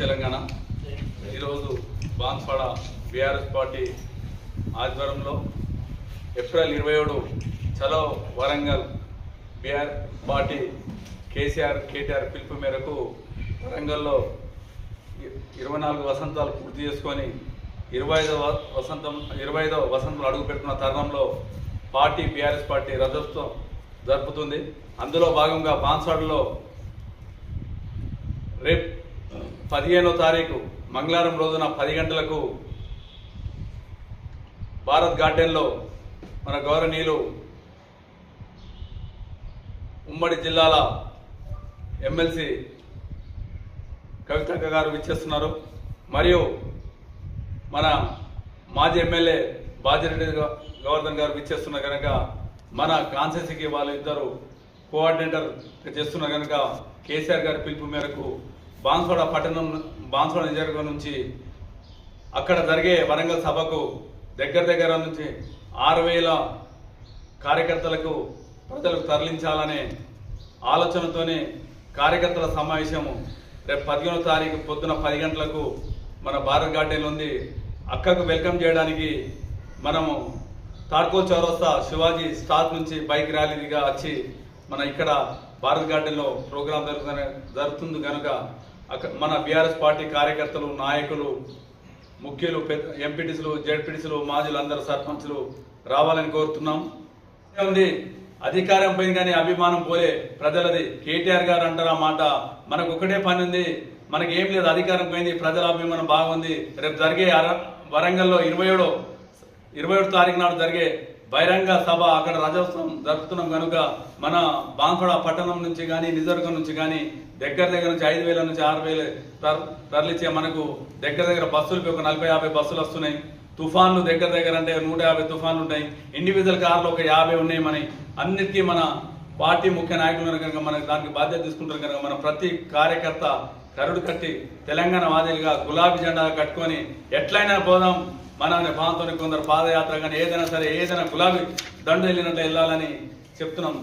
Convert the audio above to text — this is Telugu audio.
తెలంగాణ. ఈరోజు బాన్స్వాడ బీఆర్ఎస్ పార్టీ ఆధ్వర్యంలో ఏప్రిల్ ఇరవై ఏడు చలో Warangal BR party KCR KTR పిలుపు మేరకు వరంగల్లో ఇరవై నాలుగు వసంతాలు పూర్తి చేసుకొని ఇరవై ఐదవ వసంతం ఇరవై ఐదవ వసంతం అడుగు పెడుతున్న తరుణంలో పార్టీ బీఆర్ఎస్ పార్టీ రథోత్సవం జరుపుతుంది. అందులో భాగంగా బాన్స్వాడలో రేపు పదిహేనో తారీఖు మంగళవారం రోజున పది గంటలకు భారత్ గార్డెన్లో మన గౌరవనీయులు ఉమ్మడి జిల్లాల ఎమ్మెల్సీ కవితక్క గారు విచ్చేస్తున్నారు. మరియు మన మాజీ ఎమ్మెల్యే బాజిరెడ్డి గ- గోవర్ధన్ గారు విచ్చేస్తున్న కనుక మన కాన్సెన్సీకి వాళ్ళు ఇద్దరు కోఆర్డినేటర్ చేస్తున్న కనుక కేసీఆర్ గారి పిలుపు మేరకు బాన్సోడ పట్టణం బాన్సోడ నియోజకవర్గం నుంచి అక్కడ జరిగే వరంగల్ సభకు దగ్గర దగ్గర నుంచి ఆరు వేల కార్యకర్తలకు ప్రజలకు తరలించాలనే ఆలోచనతోనే కార్యకర్తల సమావేశము రేపు పదిహేనో తారీఖు పొద్దున పది గంటలకు మన భారత్ గార్డెన్ ఉంది. అక్కకు వెల్కమ్ చేయడానికి మనము తాడ్కో చౌరస్తా శివాజీ స్టాక్ నుంచి బైక్ ర్యాలీగా వచ్చి మన ఇక్కడ భారత్ గార్డెన్లో ప్రోగ్రాం జరుగుతుంది జరుగుతుంది కనుక మన బీఆర్ఎస్ పార్టీ కార్యకర్తలు నాయకులు ముఖ్యులు పెద్ద ఎంపీటీసీలు జెడ్పీటీసీలు మాజీలు అందరు సర్పంచ్లు రావాలని కోరుతున్నాం. ఉంది అధికారం పోయింది కానీ అభిమానం పోలే. ప్రజలది కేటీఆర్ గారు అంటారు ఆ మాట. మనకు ఒకటే పని ఉంది. మనకి ఏం లేదు అధికారం పోయింది. ప్రజల అభిమానం బాగుంది. రేపు జరిగే అర- వరంగల్లో ఇరవై ఏడో ఇరవై ఏడు తారీఖు నాడు జరిగే బహిరంగ సభ అక్కడ రజోత్సవం జరుపుతున్నాం కనుక మన బాంకుడ పట్టణం నుంచి కానీ నిజర్గం నుంచి కానీ దగ్గర దగ్గర నుంచి ఐదు వేల నుంచి ఆరు వేలు తర- తరలిచ్చే మనకు దగ్గర దగ్గర బస్సులకి ఒక నలభై యాభై బస్సులు వస్తున్నాయి. తుఫాన్లు దగ్గర దగ్గర అంటే నూట యాభై తుఫాన్లు ఉన్నాయి ఇండివిజువల్ కార్లు ఒక యాభై ఉన్నాయి మన అన్నిటికీ మన పార్టీ ముఖ్య నాయకులు కనుక మనకి దానికి బాధ్యత తీసుకుంటారు కనుక మన ప్రతి కార్యకర్త కరుడు కట్టి తెలంగాణ వాదిలుగా గులాబీ జెండా కట్టుకొని ఎట్లయినా పోదాం. మన అనే కొందరు పాదయాత్ర కానీ ఏదైనా సరే ఏదైనా గులాబీ దండ వెళ్ళినట్లు వెళ్ళాలని చెప్తున్నాం.